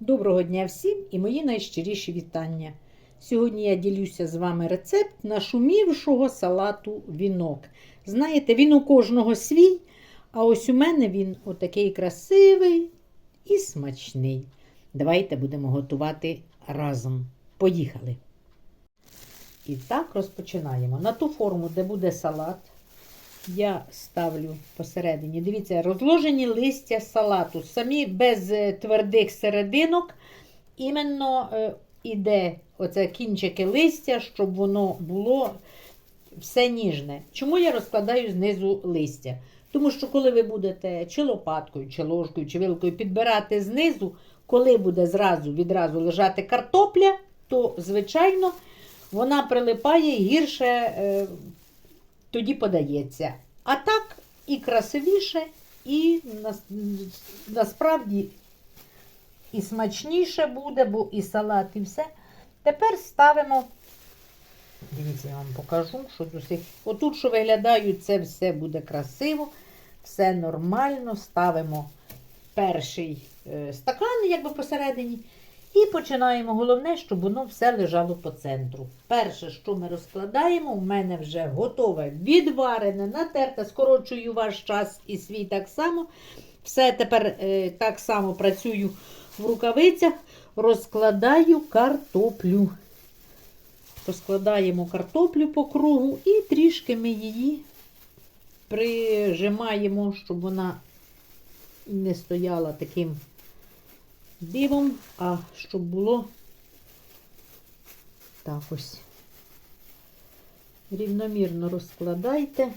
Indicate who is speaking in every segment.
Speaker 1: Доброго дня всім і мої найщиріші вітання. Сьогодні я ділюся з вами рецепт нашумівшого салату вінок. Знаєте, він у кожного свій, а ось у мене він отакий красивий і смачний. Давайте будемо готувати разом. Поїхали! І так розпочинаємо. На ту форму, де буде салат, я ставлю посередині. Дивіться, розложені листя салату. Самі без е, твердих серединок. Іменно е, іде оце кінчики листя, щоб воно було все ніжне. Чому я розкладаю знизу листя? Тому що, коли ви будете чи лопаткою, чи ложкою, чи вилкою підбирати знизу, коли буде зразу відразу лежати картопля, то, звичайно, вона прилипає гірше е, тоді подається. А так і красивіше, і насправді і смачніше буде, бо і салат, і все. Тепер ставимо. Дивіться, я вам покажу, що з усіх. Отут, що виглядають, це все буде красиво, все нормально. Ставимо перший е, стакан, якби посередині. І починаємо. Головне, щоб воно все лежало по центру. Перше, що ми розкладаємо, у мене вже готове, відварене, натерте, скорочую ваш час і свій так само. Все тепер е, так само працюю в рукавицях, розкладаю картоплю. Розкладаємо картоплю по кругу і трішки ми її прижимаємо, щоб вона не стояла таким дивом, а щоб було так ось. Рівномірно розкладайте,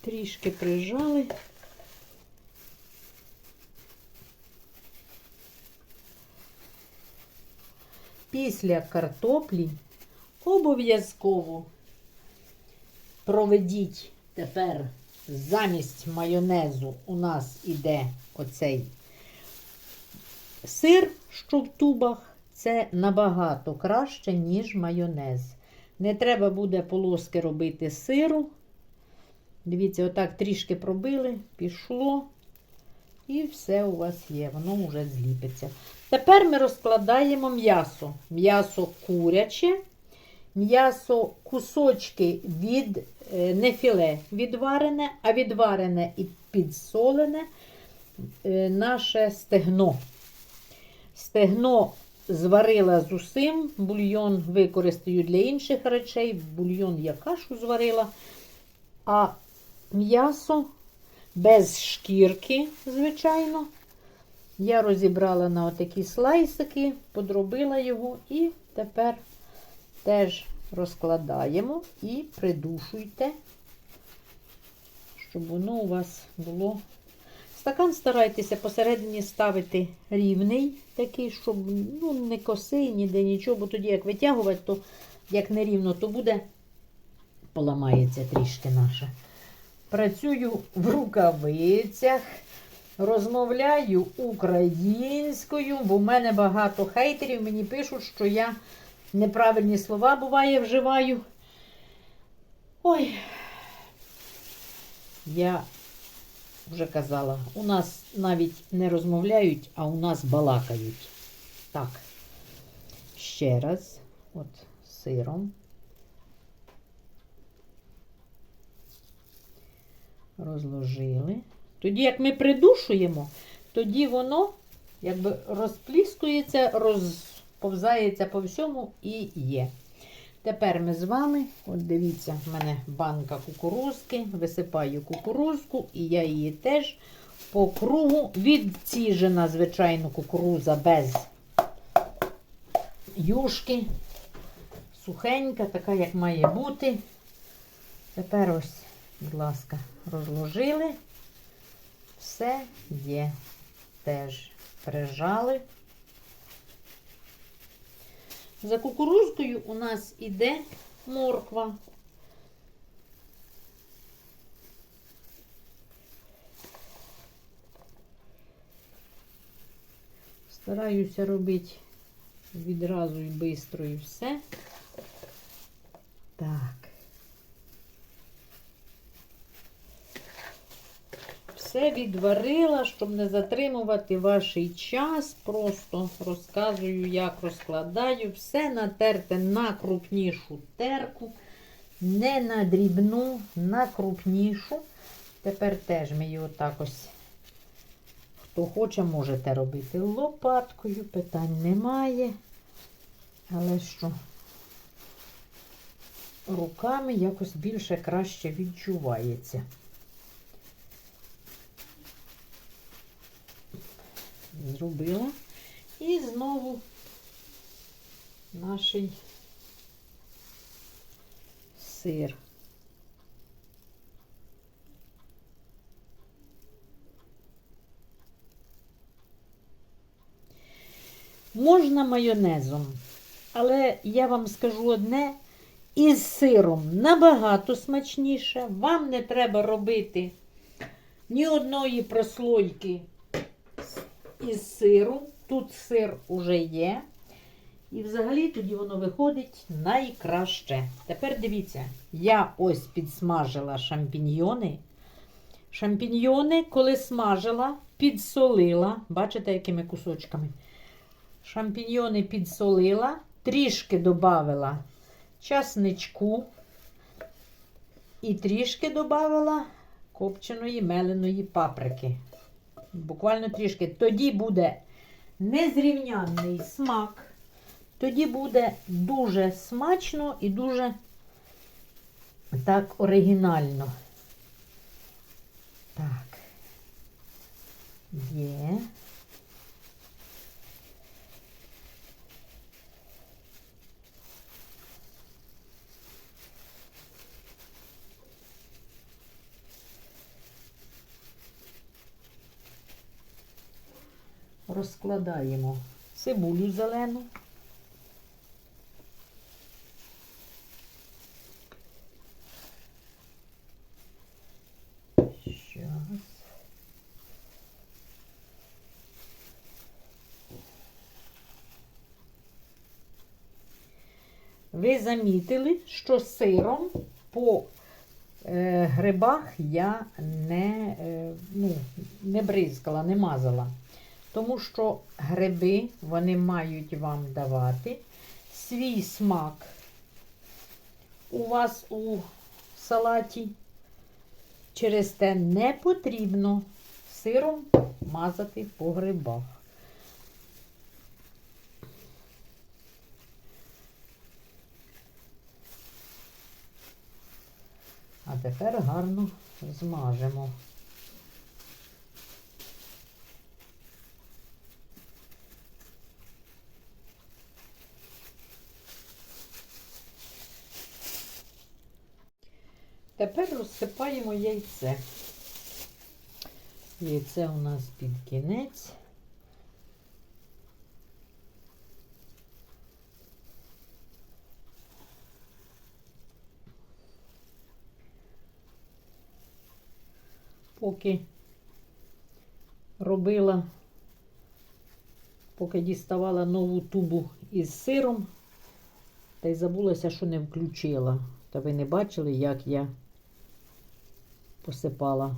Speaker 1: трішки прижали. Після картоплі обов'язково проведіть тепер замість майонезу у нас іде оцей сир, що в тубах. Це набагато краще, ніж майонез. Не треба буде полоски робити сиру. Дивіться, отак трішки пробили, пішло. І все у вас є, воно вже зліпиться. Тепер ми розкладаємо м'ясо. М'ясо куряче, м'ясо кусочки від е, не філе відварене, а відварене і підсолене е, наше стегно. Стегно зварила з усім, бульйон використаю для інших речей. Бульйон я кашу зварила, а м'ясо без шкірки, звичайно. Я розібрала на отакі слайсики, подробила його і тепер теж розкладаємо і придушуйте, щоб воно у вас було. Стакан старайтеся посередині ставити рівний, такий, щоб ну, не косий, ніде нічого, бо тоді як витягувати, то як не рівно, то буде, поламається трішки наше. Працюю в рукавицях, розмовляю українською, бо в мене багато хейтерів. Мені пишуть, що я неправильні слова буває вживаю. Ой, я вже казала, у нас навіть не розмовляють, а у нас балакають. Так, ще раз, от сиром. розложили. Тоді, як ми придушуємо, тоді воно якби розпліскується, розповзається по всьому і є. Тепер ми з вами, от дивіться, в мене банка кукурузки, висипаю кукурузку, і я її теж по кругу відціжена, звичайно, кукуруза без юшки. Сухенька, така, як має бути. Тепер ось Будь ласка, розложили. Все є. Теж прижали. За кукурузкою у нас іде морква. Стараюся робити відразу і швидко і все. Так. Все підварила, щоб не затримувати ваш час. Просто розказую, як розкладаю. Все натерте на крупнішу терку, не на дрібну, на крупнішу. Тепер теж ми її отак ось. Хто хоче, можете робити лопаткою, питань немає. Але що? Руками якось більше краще відчувається. Зробила. І знову наш сир. Можна майонезом, але я вам скажу одне, із сиром набагато смачніше. Вам не треба робити ні одної прослойки із сиру. Тут сир уже є. І взагалі тоді воно виходить найкраще. Тепер дивіться, я ось підсмажила шампіньйони. Шампіньйони, коли смажила, підсолила. Бачите, якими кусочками? Шампіньйони підсолила, трішки додавила часничку і трішки додавила копченої меленої паприки. Буквально трішки. Тоді буде незрівнянний смак. Тоді буде дуже смачно і дуже так оригінально. Так. Є. Розкладаємо цибулю зелену. Ви замітили, що сиром по е, грибах я не, е, ну, не бризкала, не мазала. Тому що гриби вони мають вам давати свій смак. У вас у салаті через те не потрібно сиром мазати по грибах. А тепер гарно змажемо. Розсипаємо яйце. Яйце у нас під кінець. Поки робила, поки діставала нову тубу із сиром, та й забулася, що не включила. Та ви не бачили, як я посипала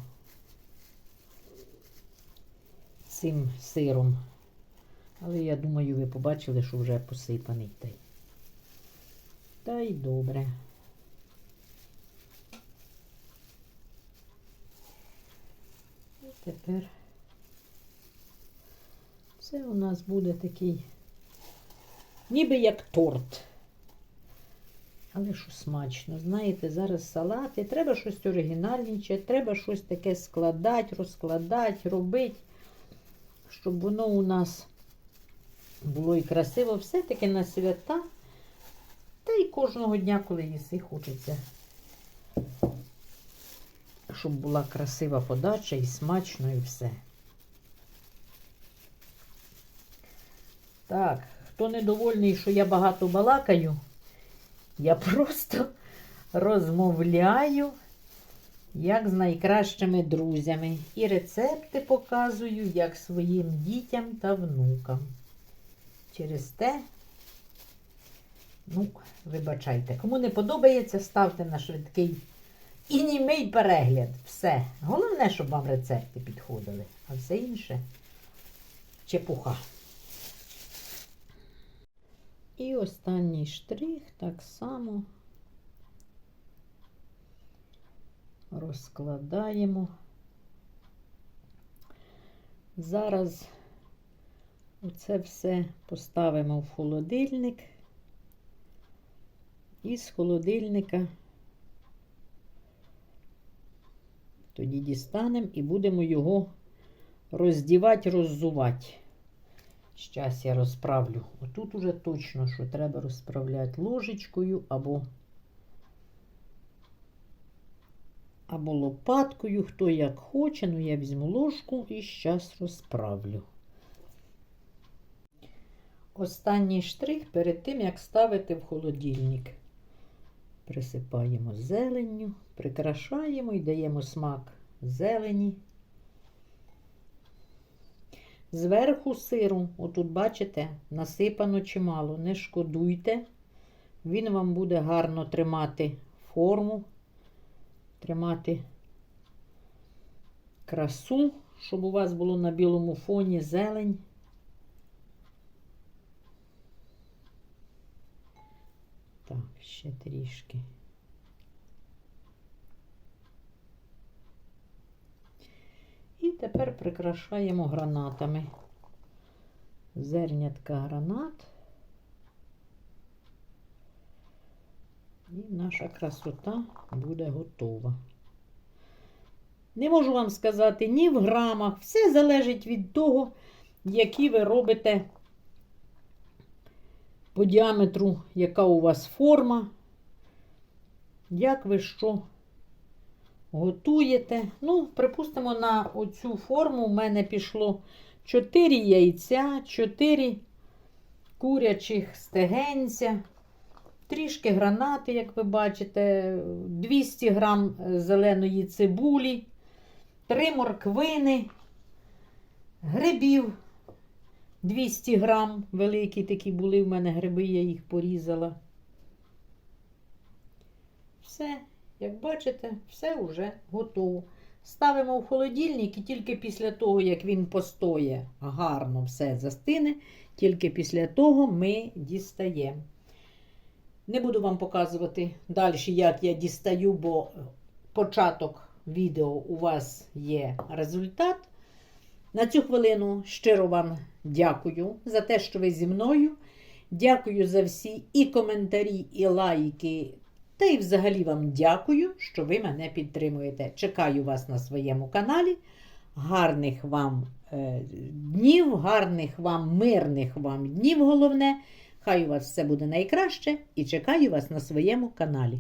Speaker 1: цим сиром. Але я думаю, ви побачили, що вже посипаний той. Та й добре. І тепер це у нас буде такий, ніби як торт. Але що смачно, знаєте, зараз салати, треба щось оригінальніше, треба щось таке складати, розкладати, робити, щоб воно у нас було і красиво. Все-таки на свята. Та й кожного дня, коли їси, хочеться, щоб була красива подача і смачно, і все. Так, хто недовольний, що я багато балакаю, я просто розмовляю, як з найкращими друзями. І рецепти показую, як своїм дітям та внукам. Через те, ну, вибачайте, кому не подобається, ставте на швидкий і німий перегляд. Все. Головне, щоб вам рецепти підходили, а все інше чепуха. І останній штрих так само розкладаємо. Зараз оце все поставимо в холодильник. І з холодильника тоді дістанемо і будемо його роздівати, роззувати. Щас я розправлю. Отут уже точно, що треба розправляти ложечкою або, або лопаткою, хто як хоче, ну я візьму ложку і щас розправлю. Останній штрих перед тим, як ставити в холодильник. Присипаємо зеленню, прикрашаємо і даємо смак зелені. Зверху сиру, отут, бачите, насипано чимало. Не шкодуйте. Він вам буде гарно тримати форму, тримати красу, щоб у вас було на білому фоні зелень. Так, ще трішки. І тепер прикрашаємо гранатами. Зернятка гранат. І наша красота буде готова. Не можу вам сказати ні в грамах. Все залежить від того, які ви робите по діаметру, яка у вас форма, як ви що готуєте. Ну, припустимо, на оцю форму в мене пішло 4 яйця, 4 курячих стегенця, трішки гранати, як ви бачите, 200 грам зеленої цибулі, 3 морквини, грибів 200 грам, великі такі були в мене гриби, я їх порізала. Все, як бачите, все вже готово. Ставимо в холодильник і тільки після того, як він постоє, гарно все застине, тільки після того ми дістаємо. Не буду вам показувати далі, як я дістаю, бо початок відео у вас є результат. На цю хвилину щиро вам дякую за те, що ви зі мною. Дякую за всі і коментарі, і лайки. Та і взагалі вам дякую, що ви мене підтримуєте. Чекаю вас на своєму каналі. Гарних вам е, днів, гарних вам, мирних вам днів, головне. Хай у вас все буде найкраще і чекаю вас на своєму каналі.